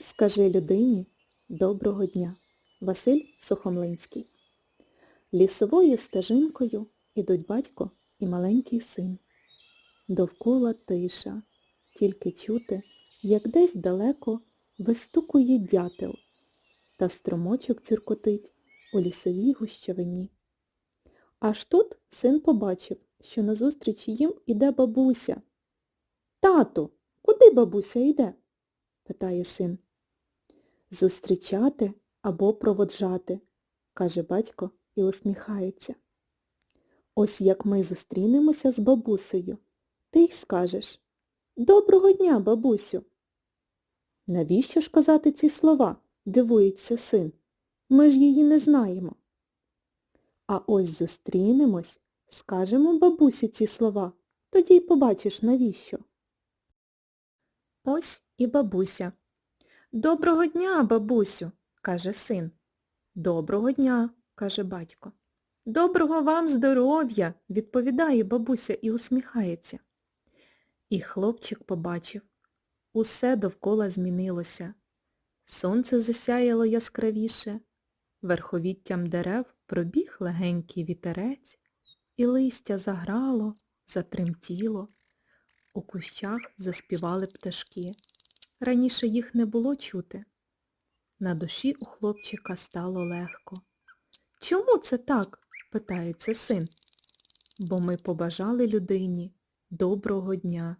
Скажи людині доброго дня. Василь Сухомлинський. Лісовою стежинкою ідуть батько і маленький син. Довкола тиша, тільки чути, як десь далеко вистукує дятел, та струмочок цюркотить у лісовій гущавині. Аж тут син побачив, що назустріч їм іде бабуся. Тату, куди бабуся йде? питає син. Зустрічати або проводжати, каже батько і усміхається. Ось як ми зустрінемося з бабусею, ти й скажеш Доброго дня, бабусю. Навіщо ж казати ці слова? дивується син. Ми ж її не знаємо. А ось зустрінемось, скажемо бабусі ці слова, тоді й побачиш навіщо. Ось і бабуся. Доброго дня, бабусю, каже син. Доброго дня, каже батько. Доброго вам здоров'я, відповідає бабуся і усміхається. І хлопчик побачив. Усе довкола змінилося. Сонце засяяло яскравіше, верховіттям дерев пробіг легенький вітерець, і листя заграло, затремтіло. У кущах заспівали пташки. Раніше їх не було чути. На душі у хлопчика стало легко. Чому це так? питається син. Бо ми побажали людині доброго дня.